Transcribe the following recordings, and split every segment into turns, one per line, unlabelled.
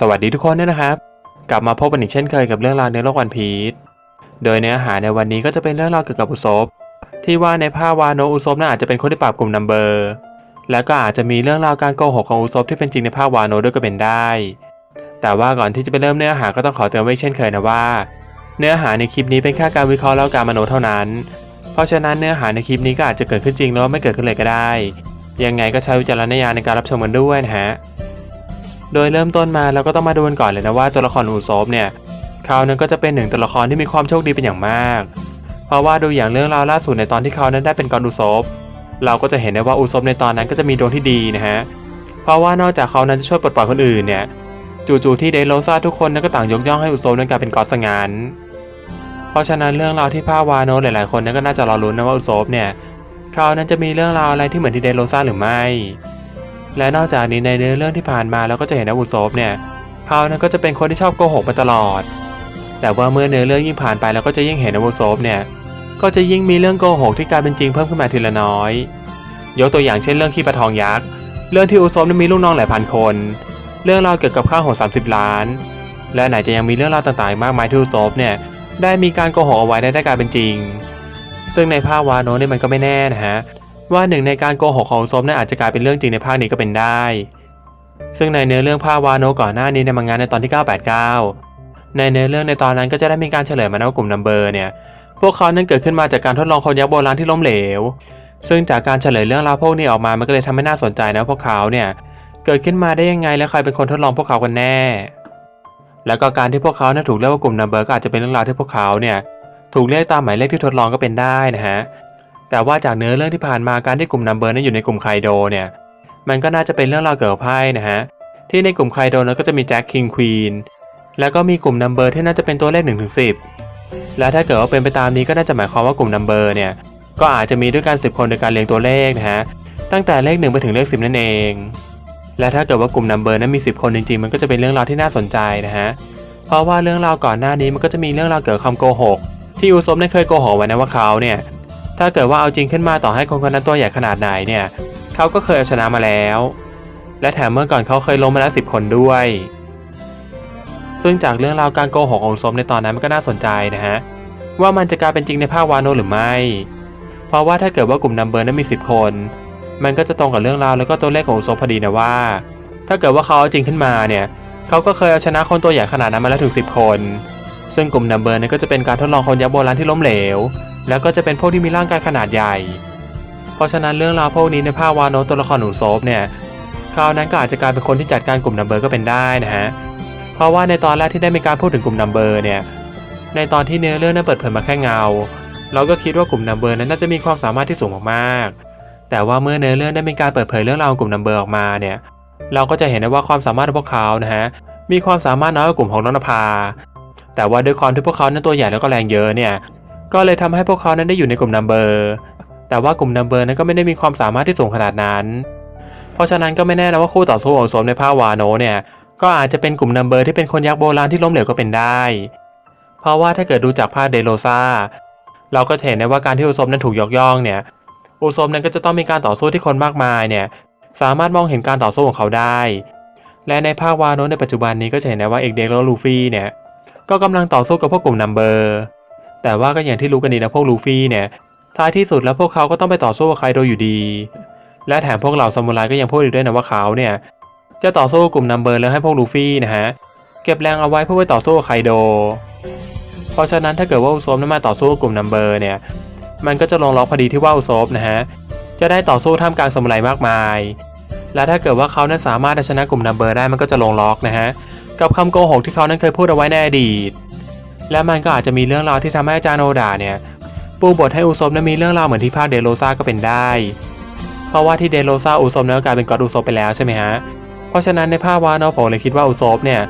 สวัสดีทุกคนด้วยนะครับ กลับมาพบกันอีกเช่นเคยกับเรื่องราวในโลกวันพีชโดยเนื้อหาในวันนี้ก็จะเป็นเรื่องราวเกี่ยวกับอุซบที่ว่าในภาพวาโนอุซบน่าอาจจะเป็นคนที่ปราบกลุ่มนัมเบอร์ แล้วก็อาจจะมีเรื่องราวการโกหกของอุซบที่เป็นจริงในภาพวาโนด้วยก็เป็นได้ แต่ว่าก่อนที่จะไปเริ่มเนื้อหาก็ต้องขอเตือนไว้เช่นเคยนะว่า เนื้อหาในคลิปนี้เป็นแค่การวิเคราะห์แล้วการมโนเท่านั้น เพราะฉะนั้นเนื้อหาในคลิปนี้ก็อาจจะเกิดขึ้นจริงหรือไม่เกิดขึ้นเลยก็ได้ ยังไงก็ใช้วิจารณญาณในการรับชมกันด้วยนะฮะ โดยเริ่มต้นมาเราก็ต้องมาดูกันก่อนเลยนะว่าตัวละครอูซบเนี่ยเขานั้นก็จะเป็นหนึ่งตัวละครที่มีความโชคดีเป็นอย่างมาก เพราะว่าดูอย่างเรื่องราวล่าสุดในตอนที่เขานั้นได้เป็นกอนอูซบเราก็จะเห็นได้ว่าอูซบในตอนนั้นก็จะมีดวงที่ดีนะฮะ เพราะว่านอกจากเขานั้นจะช่วยปลดปล่อยคนอื่นเนี่ยจู่ๆที่เดโรซาทุกคนนั้นก็ต่างยกย่องให้อูซบนั้นกลายเป็นกอสงานเพราะฉะนั้นเรื่องราวที่ภาวาโนะหลายๆคนนั้นก็น่าจะรอรุ้นนะว่าอูซบเนี่ยเขานั้นจะมีเรื่องราวอะไรที่เหมือนที่เดโรซาหรือไม่ และนอกจากนี้ในเนื้อเรื่องที่ผ่านมาเราก็จะเห็นอาวุโซฟเนี่ยเขานั้นก็จะเป็นคนที่ชอบโกหกมาตลอด แต่ว่าเมื่อเนื้อเรื่องยิ่งผ่านไปเราก็จะยิ่งเห็นอาวุโซฟเนี่ยก็จะยิ่งมีเรื่องโกหกที่กลายเป็นจริงเพิ่มขึ้นมาทีละน้อย ยกตัวอย่างเช่นเรื่องขี้ปลาทองยักษ์ เรื่องที่อุโซฟนั้นมีลูกน้องหลายพันคน เรื่องราวเกี่ยวกับค่าหัว30ล้าน และไหนจะยังมีเรื่องราวต่างๆ มากมายที่อุโซฟเนี่ยได้มีการโกหกเอาไว้ได้กลายเป็นจริง ซึ่งในภาพวาโนนี่มันก็ไม่แน่นะฮะ ว่าหนึ่งในการโกหกของซมนั้นอาจจะกลายเป็นเรื่องจริงในภาคนี้ก็เป็นได้ ซึ่งในเนื้อเรื่องภาพวาโนก่อนหน้านี้ในมังงะในตอนที่ 989 ในเนื้อเรื่องในตอนนั้นก็จะได้มีการเฉลยมาว่ากลุ่มนัมเบอร์เนี่ยพวกเขานั้นเกิดขึ้นมาจากการทดลองคนยักษ์โบราณที่ล้มเหลว ซึ่งจากการเฉลยเรื่องราวพวกนี้ออกมา มันก็เลยทำให้น่าสนใจนะพวกเขาเนี่ยเกิดขึ้นมาได้ยังไงและใครเป็นคนทดลองพวกเขากันแน่ แล้วก็การที่พวกเขาเนั้นถูกเรียกว่ากลุ่มนัมเบอร์ก็อาจจะเป็นเรื่องราวที่พวกเขาเนี่ยถูกเรียกตามหมายเลขที่ทดลองก็เป็นได้นะฮะ แต่ว่าจากเนื้อเรื่องที่ผ่านมาการที่กลุ่มนัมเบอร์นั้นอยู่ในกลุ่มไคโดเนี่ยมันก็น่าจะเป็นเรื่องราวเกี่ยวกับไพ่นะฮะที่ในกลุ่มไคโดนั้นก็จะมีแจ็คคิงควีนแล้วก็มีกลุ่มนัมเบอร์ที่น่าจะเป็นตัวเลข1นถึงสิและถ้าเกิดว่าเป็นไปตามนี้ก็น่าจะหมายความว่ากลุ่มนัมเบอร์เนี่ยก็อาจจะมีด้วยกัน 10 คนในการเรียงตัวเลขนะฮะตั้งแต่เลข1ไปถึงเลข 10 นั่นเอง และถ้าเกิดว่ากลุ่มนัมเบอร์นั้นมี 10 คนจริงๆ มันก็จะเป็นเรื่องราวที่น่าสนใจนะฮะเพราะว่าเรื่องราวก่อนหน้านี้มันก็จะมีเรื่องราวเกี่ยวกับคำโกหกที่อุซบได้เคยโกหกไว้นะว่าเขาเนี่ย ถ้าเกิดว่าเอาจริงขึ้นมาต่อให้คนคนนั้นตัวใหญ่ขนาดไหนเนี่ยเขาก็เคยเอาชนะมาแล้ว และแถมเมื่อก่อนเขาเคยล้มมาแล้วสิบคนด้วย ซึ่งจากเรื่องราวการโกหกของสมในตอนนั้นมันก็น่าสนใจนะฮะว่ามันจะกลายเป็นจริงในภาควาโนหรือไม่ เพราะว่าถ้าเกิดว่ากลุ่มนัมเบอร์นั้นมีสิบคน มันก็จะตรงกับเรื่องราวแล้วก็ตัวเลขของอุซพอดีนะว่า ถ้าเกิดว่าเขาเอาจริงขึ้นมาเนี่ยเขาก็เคยเอาชนะคนตัวใหญ่ขนาดนั้นมาแล้วถึง 10 คน ซึ่งกลุ่มนัมเบอร์นั้นก็จะเป็นการทดลองคนยักษ์โบราณที่ล้มเหลว แล้วก็จะเป็นพวกที่มีร่างกายขนาดใหญ่ เพราะฉะนั้นเรื่องราวพวกนี้ในภาควาโนตัวละครหนูโซฟเนี่ยคราวนั้นก็อาจจะกลายเป็นคนที่จัดการกลุ่มนัมเบอร์ก็เป็นได้นะฮะ เพราะว่าในตอนแรกที่ได้มีการพูดถึงกลุ่มนัมเบอร์เนี่ย ในตอนที่เนื้อเรื่องนั้นเปิดเผยมาแค่เงา เราก็คิดว่ากลุ่มนัมเบอร์นั้นน่าจะมีความสามารถที่สูงมากๆ แต่ว่าเมื่อเนื้อเรื่องได้มีการเปิดเผยเรื่องราวกลุ่มนัมเบอร์ออกมาเนี่ย เราก็จะเห็นได้ว่าความสามารถของพวกเขานะฮะ มีความสามารถน้อยกว่ากลุ่มของนนภา แต่ว่าด้วยความที่พวกเขานั้นตัวใหญ่แล้วก็แรงเยอะเนี่ย ก็เลยทำให้พวกเขานั้นได้อยู่ในกลุ่มนัมเบอร์แต่ว่ากลุ่มนัมเบอร์นั้นก็ไม่ได้มีความสามารถที่สูงขนาดนั้น เพราะฉะนั้นก็ไม่แน่นะว่าคู่ต่อสู้ของโซมในภาควาโนเนี่ยก็อาจจะเป็นกลุ่มนัมเบอร์ที่เป็นคนยักษ์โบราณที่ล้มเหลวก็เป็นได้ เพราะว่าถ้าเกิดดูจากภาพเดโรซาเราก็เห็นได้ว่าการที่อุซบนั้นถูกยกย่องเนี่ย อุซบนั้นก็จะต้องมีการต่อสู้ที่คนมากมายเนี่ย สามารถมองเห็นการต่อสู้ของเขาได้ และในภาควาโนในปัจจุบันนี้ก็จะเห็นได้ว่าเอกเด็กและลูฟี่เนี่ย ก็กำลังต่อสู้กับพวกกลุ่มนัมเบอร์ แต่ว่าก็อย่างที่รู้กันดีนะพวกลูฟี่เนี่ยท้ายที่สุดแล้วพวกเขาก็ต้องไปต่อสู้กับไคโดอยู่ดี และแถมพวกเหล่าซามูไรก็ยังพูดอีกด้วยนะว่าเขาเนี่ยจะต่อสู้กลุ่มนัมเบอร์แล้วให้พวกลูฟี่นะฮะเก็บแรงเอาไว้เพื่อไปต่อสู้กับไคโด เพราะฉะนั้นถ้าเกิดว่าอุซบนั้นมาต่อสู้กลุ่มนัมเบอร์เนี่ยมันก็จะลงล็อกพอดีที่ว่าอุซบนะฮะจะได้ต่อสู้ท่ามกลางซามูไรมากมาย และถ้าเกิดว่าเขานั้นสามารถเอาชนะกลุ่มนัมเบอร์ได้มันก็จะลงล็อกนะฮะกับคำโกหกที่เขานั้นเคยพูดเอาไว้ในอดีต และมันก็อาจจะมีเรื่องราวที่ทำให้อาจารย์โอดาเนี่ยปูบทให้อุซบนั้นมีเรื่องราวเหมือนที่ภาคเดโรซาก็เป็นได้ เพราะว่าที่เดโรซาอุซบนั้นกลายเป็นกอดอุซบไปแล้วใช่ไหมฮะ เพราะฉะนั้นในภาควานะผมเลยคิดว่าอุซบเนี่ย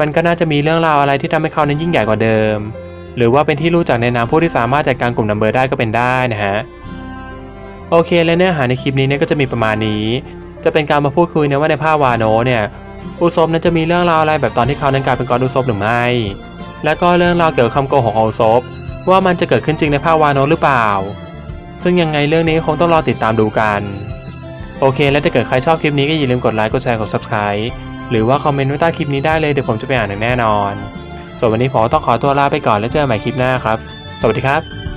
มันก็น่าจะมีเรื่องราวอะไรที่ทำให้เขานั้นยิ่งใหญ่กว่าเดิม หรือว่าเป็นที่รู้จักในนามผู้ที่สามารถจัดการกลุ่มนัมเบอร์ได้ก็เป็นได้นะฮะ โอเคและเนื้อหาในคลิปนี้เนี่ยก็จะมีประมาณนี้ จะเป็นการมาพูดคุยนะว่าในภาควาโนะเนี่ยอุซบนั้นจะมีเรื่องราวอะไรแบบตอนที่เขานั้นกลายเป็นกอดอุซบหรือไม่ และก็เรื่องราวเกี่ยวกับคำโกหกของอุซบว่ามันจะเกิดขึ้นจริงในภาควาโนหรือเปล่า ซึ่งยังไงเรื่องนี้คงต้องรอติดตามดูกัน โอเค และถ้าเกิดใครชอบคลิปนี้ก็อย่าลืมกดไลค์ กดแชร์ กด subscribe หรือว่าคอมเมนต์ไว้ใต้คลิปนี้ได้เลยเดี๋ยวผมจะไปอ่านอย่างแน่นอน ส่วนวันนี้ผมต้องขอตัวลาไปก่อนแล้วเจอกันใหม่คลิปหน้าครับ สวัสดีครับ